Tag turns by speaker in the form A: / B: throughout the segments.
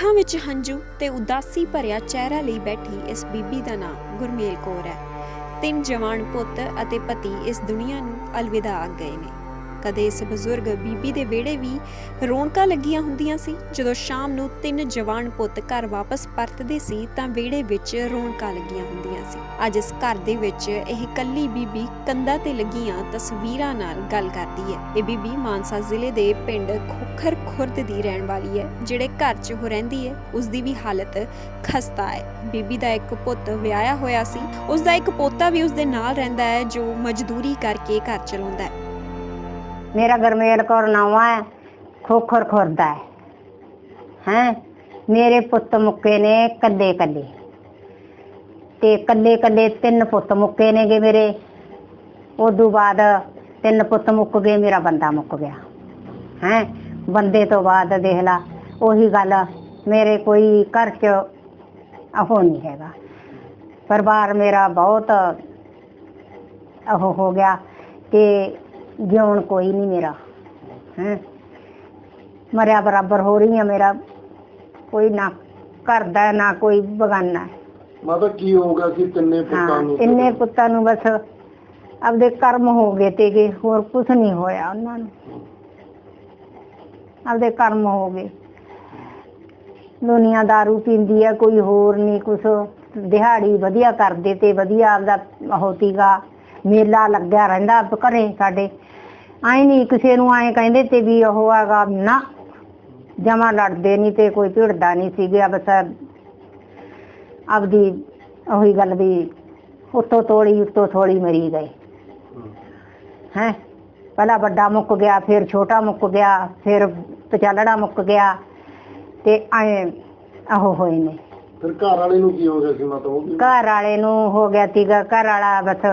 A: ਅੱਖਾਂ ਵਿੱਚ ਹੰਝੂ ਤੇ ਉਦਾਸੀ ਭਰਿਆ ਚਿਹਰਾ ਲਈ ਬੈਠੀ ਇਸ ਬੀਬੀ ਦਾ ਨਾਮ ਗੁਰਮੇਲ ਕੌਰ ਹੈ। ਤਿੰਨ ਜਵਾਨ ਪੁੱਤ ਅਤੇ ਪਤੀ ਇਸ ਦੁਨੀਆ ਨੂੰ ਅਲਵਿਦਾ ਆ ਗਏ ਨੇ। ਕਦੇ ਇਸ ਬਜ਼ੁਰਗ ਬੀਬੀ ਦੇ ਵਿਹੜੇ ਵੀ ਰੌਣਕਾਂ ਲੱਗੀਆਂ ਹੁੰਦੀਆਂ ਸੀ। ਜਦੋਂ ਸ਼ਾਮ ਨੂੰ ਤਿੰਨ ਜਵਾਨ ਪੁੱਤ ਘਰ ਵਾਪਸ ਪਰਤਦੇ ਸੀ ਤਾਂ ਵਿਹੜੇ ਵਿੱਚ ਰੌਣਕਾਂ ਲੱਗੀਆਂ ਹੁੰਦੀਆਂ ਸੀ। ਅੱਜ ਇਸ ਘਰ ਦੇ ਵਿੱਚ ਇਹ ਕੱਲੀ ਬੀਬੀ ਕੰਧਾਂ ਤੇ ਲੱਗੀਆਂ ਤਸਵੀਰਾਂ ਨਾਲ ਗੱਲ ਕਰਦੀ ਹੈ। ਇਹ ਬੀਬੀ ਮਾਨਸਾ ਜ਼ਿਲ੍ਹੇ ਦੇ ਪਿੰਡ ਖੋਖਰ ਖੁਰਦ ਦੀ ਰਹਿਣ ਵਾਲੀ ਹੈ, ਜਿਹੜੇ ਘਰ 'ਚ ਉਹ ਰਹਿੰਦੀ ਹੈ। ਉਸ ਦੀ ਵੀ ਹਾਲਤ ਖਸਤਾ ਹੈ। ਬੀਬੀ ਦਾ ਇੱਕ ਪੁੱਤ ਵਿਆਹਿਆ ਹੋਇਆ ਸੀ। ਉਸ ਦਾ ਇੱਕ ਪੋਤਾ ਵੀ ਉਸ ਦੇ ਨਾਲ ਰਹਿੰਦਾ ਹੈ, ਜੋ ਮਜ਼ਦੂਰੀ ਕਰਕੇ ਘਰ ਚਲਾਉਂਦਾ ਹੈ।
B: ਮੇਰਾ ਗਰਮੇਲ ਕੌਰ ਨਾਵਾਂ ਹੈ, ਖੋਖਰ ਖੁਰਦਾ ਹੈ। ਹੈਂ? ਮੇਰੇ ਪੁੱਤ ਮੁੱਕੇ ਨੇ ਕੱਲੇ ਕੱਲੇ। ਤੇ ਕੱਲੇ ਕੱਲੇ ਤਿੰਨ ਪੁੱਤ ਮੁੱਕੇ ਨੇਗੇ ਮੇਰੇ। ਉਦੋਂ ਬਾਅਦ ਤਿੰਨ ਪੁੱਤ ਮੁੱਕ ਗਏ, ਮੇਰਾ ਬੰਦਾ ਮੁੱਕ ਗਿਆ। ਹੈਂ? ਬੰਦੇ ਤੋਂ ਬਾਅਦ ਦੇਖ ਲਾ, ਉਹੀ ਗੱਲ ਮੇਰੇ ਕੋਈ ਘਰ 'ਚ ਉਹ ਨਹੀਂ ਹੈਗਾ। ਪਰਿਵਾਰ ਮੇਰਾ ਬਹੁਤ ਉਹ ਹੋ ਗਿਆ ਤੇ ਜਿਉਣ ਕੋਈ ਨਹੀਂ ਮੇਰਾ ਹੈ। ਮਰਿਆ ਬਰਾਬਰ ਹੋ ਰਹੀ ਆ ਮੇਰਾ। ਕੋਈ ਨਾ ਕਰਦਾ ਨਾ ਕੋਈ ਬਗਾਨਾ।
C: ਮਾਤਾ ਕੀ ਹੋ ਗਿਆ ਸੀ? ਤਿੰਨੇ ਪੁੱਤਾਂ ਨੂੰ?
B: ਇੰਨੇ ਪੁੱਤਾਂ ਨੂੰ ਬਸ ਆਪਦੇ ਕਰਮ ਹੋ ਗਏ ਤੇਗੇ ਹੋਰ ਕੁਝ ਨਹੀਂ ਹੋਇਆ ਉਹਨਾਂ ਨੂੰ। ਆਪਦੇ ਕਰਮ ਹੋ ਗਏ। ਦੁਨੀਆ दारू ਪੀਂਦੀ ਹੈ ਕੋਈ ਹੋਰ ਨਹੀਂ ਕੁਛ। ਦਿਹਾੜੀ ਵਧੀਆ ਕਰਦੇ ਤੇ ਵਧੀਆ ਆਪਦਾ ਉਹ ਤੀਗਾ ਮੇਲਾ ਲੱਗਿਆ ਰਹਿੰਦਾ ਘਰੇ ਸਾਡੇ। ਆਏ ਨਹੀਂ ਕਿਸੇ ਨੂੰ ਆਏ ਕਹਿੰਦੇ ਤੇ ਵੀ ਉਹ ਹੈਗਾ ਨਾ ਜਮਾ ਲੜਦੇ ਨਹੀਂ ਤੇ ਕੋਈ ਭਿੜਦਾ ਨਹੀਂ ਸੀਗਾ ਬਸ ਆਪਦੀ ਉਹੀ ਗੱਲ ਵੀ ਉੱਤੋਂ ਤੋੜੀ ਉੱਤੋਂ ਥੋੜੀ ਮਰੀ ਗਏ। ਹੈ? ਪਹਿਲਾ ਵੱਡਾ ਮੁੱਕ ਗਿਆ ਫਿਰ ਛੋਟਾ ਮੁੱਕ ਗਿਆ ਫਿਰ ਪਚਾਲੜਾ ਮੁੱਕ ਗਿਆ ਤੇ ਐ ਉਹ ਹੋਏ ਨੇ।
C: ਫਿਰ ਘਰ ਵਾਲੇ ਨੂੰ ਕੀ ਹੋ ਗਿਆ ਸੀ ਮਾਤਾ ਉਹ ਵੀ
B: ਘਰ ਵਾਲੇ ਨੂੰ ਹੋ ਗਿਆ ਤੀਗਾ ਘਰ ਵਾਲਾ ਬਸ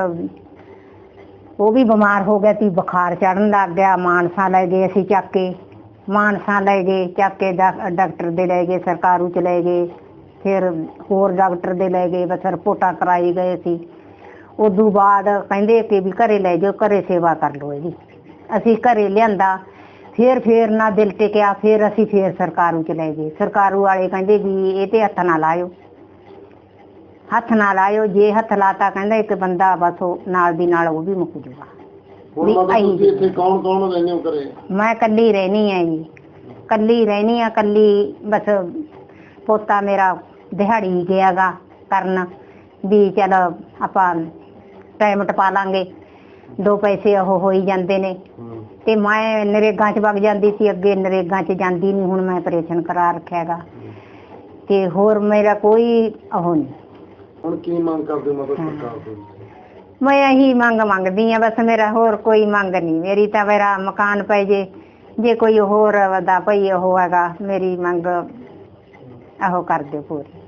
B: ਉਹ ਵੀ ਬਿਮਾਰ ਹੋ ਗਿਆ ਤੀ ਬੁਖਾਰ ਚੜਨ ਲੱਗ ਗਿਆ, ਮਾਨਸਾ ਲੈ ਗਏ ਅਸੀਂ ਚੱਕ ਕੇ। ਮਾਨਸਾ ਲੈ ਗਏ, ਚੱਕ ਕੇ ਡਾ- ਡਾਕਟਰ ਦੇ ਲੈ ਗਏ, ਸਰਕਾਰੂ ਚ ਲੈ ਗਏ, ਫਿਰ ਹੋਰ ਡਾਕਟਰ ਦੇ ਲੈ ਗਏ, ਬਸ ਰਿਪੋਰਟਾਂ ਕਰਾਈ ਗਏ ਸੀ ਉਦੋਂ ਬਾਅਦ ਕਹਿੰਦੇ ਕਿ ਵੀ ਘਰੇ ਲੈ ਜਾਓ, ਘਰੇ ਸੇਵਾ ਕਰ ਲਓ ਇਹਦੀ। ਅਸੀਂ ਘਰੇ ਲਿਆਂਦਾ, ਫਿਰ, ਫੇਰ ਨਾ ਦਿਲ ਟਿਕਿਆ, ਫਿਰ ਅਸੀਂ ਫੇਰ ਸਰਕਾਰੂ ਚ ਲੈ ਗਏ। ਸਰਕਾਰੂ ਵਾਲੇ ਕਹਿੰਦੇ ਵੀ ਇਹ ਤੇ ਹੱਥ ਨਾ ਲਾਇਓ। ਹੱਥ ਨਾ ਲਾਇਓ ਜੇ ਹੱਥ ਲਾਤਾ ਕਹਿੰਦਾ ਇੱਕ ਬੰਦਾ ਬਸ ਉਹ ਨਾਲ ਦੀ ਨਾਲ ਉਹ ਵੀ ਮੁੱਕ ਜੂਗਾ।
C: ਹੁਣ
B: ਵੀ
C: ਮਾਤਾ
B: ਆਈ
C: ਤੁਸੀਂ ਇੱਥੇ ਕੌਣ ਕੌਣ ਰਹਿੰਦੇ ਹੋ ਘਰੇ?
B: ਮੈਂ ਕੱਲੀ ਰਹਿਣੀ ਆ ਜੀ। ਕੱਲੀ ਰਹਿਣੀ ਆ ਕੱਲੀ ਬਸ ਪੋਤਾ ਮੇਰਾ ਦਿਹਾੜੀ ਗਿਆਗਾ ਕਰਨ ਵੀ ਚਲ ਆਪਾਂ ਟਾਈਮ ਟਪਾ ਲਾਂਗੇ। ਦੋ ਪੈਸੇ ਉਹ ਹੋਈ ਜਾਂਦੇ ਨੇ।
C: ਹੂੰ।
B: ਤੇ ਮੈਂ ਨਰੇਗਾ ਚ ਵਗ ਜਾਂਦੀ ਸੀ ਅੱਗੇ ਨਰੇਗਾ ਚ ਜਾਂਦੀ ਨਹੀਂ ਹੁਣ ਮੈਂ ਆਪਰੇਸ਼ਨ ਕਰਾ ਰੱਖਿਆਗਾ ਤੇ ਹੋਰ ਮੇਰਾ ਕੋਈ ਉਹ ਨਹੀਂ
C: ਹੁਣ ਕੀ ਮੰਗ ਕਰਦੇ ਹੋ ਮਾਤਾ
B: ਹਾਂ।
C: ਸਰਕਾਰ ਤੋਂ?
B: ਮੈਂ ਇਹੀ ਮੰਗ ਮੰਗਦੀ ਆ ਬਸ ਮੇਰਾ ਹੋਰ ਕੋਈ ਮੰਗ ਨਹੀਂ। ਮੇਰੀ ਤਾਂ ਮੇਰਾ ਮਕਾਨ ਪੈ ਜੇ ਜੇ ਕੋਈ ਹੋਰ ਦਾ ਭਈ ਉਹ ਹੈਗਾ ਮੇਰੀ ਮੰਗ ਇਹੋ ਕਰ ਦਿਓ ਪੂਰੀ।